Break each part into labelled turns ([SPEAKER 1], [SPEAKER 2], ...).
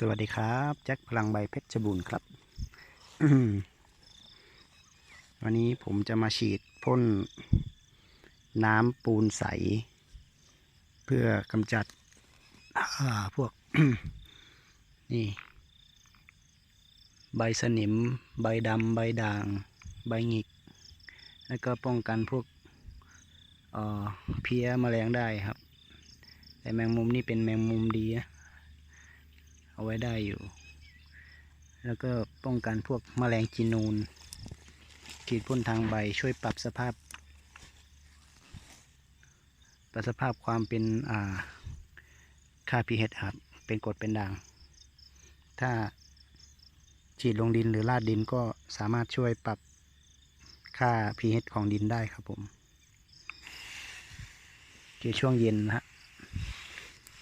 [SPEAKER 1] สวัสดีครับแจ็คพลังใบเพชรบูรณ์ครับ วันนี้ผมจะมาฉีดพ่นน้ำปูนใส เพื่อกำจัดพวก นี่ ใบสนิม ใบดำใบด่าง ใบหงิก แล้วก็ป้องกันพวกเเพี้ยแมลงได้ครับ แต่แมงมุมนี่เป็นแมงมุมดีนะ เอาไว้ได้อยู่ แล้วก็ป้องกันพวกแมลงจีนูนฉีดพ่นทางใบช่วยปรับสภาพ ปรับสภาพความเป็นอ่าค่า pH ครับ เป็นกรดเป็นด่าง ถ้าฉีดลงดินหรือลาดดินก็สามารถช่วยปรับค่า pH ของดินได้ครับผมคือช่วงเย็นนะฮะ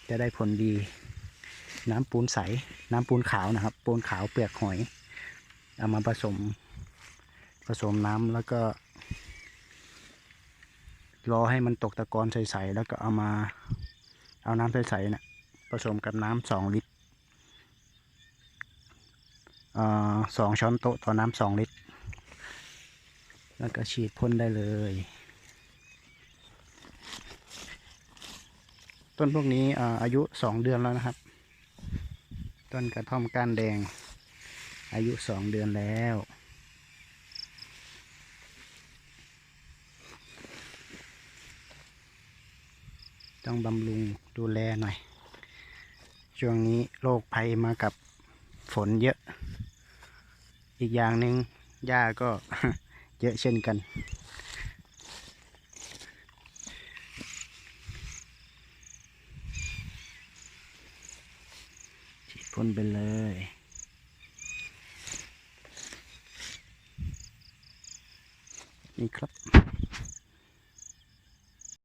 [SPEAKER 1] จะได้ผลดี น้ำปูนใส น้ำปูนขาวนะครับ ปูนขาวเปลือกหอย เอามาผสม ผสมน้ำแล้วก็ รอให้มันตกตะกอนใสๆแล้วก็เอามาเอาน้ำใสๆนะ่ะผสมกับน้ำสองลิตรอ่อสองช้อนโต๊ะต่อน้ำสองลิตร แล้วก็ฉีดพ่นได้เลย ต้นพวกนี้อ่าอายุสองเดือนแล้วนะครับ ต้นกระท่อมก้านแดง อายุสองเดือนแล้ว ต้องบำรุงดูแลหน่อย ช่วงนี้โรคภัยมากับฝนเยอะ อีกอย่างหนึ่งหญ้าก็เยอะเช่นกัน พ่นไปเลย นี่ครับ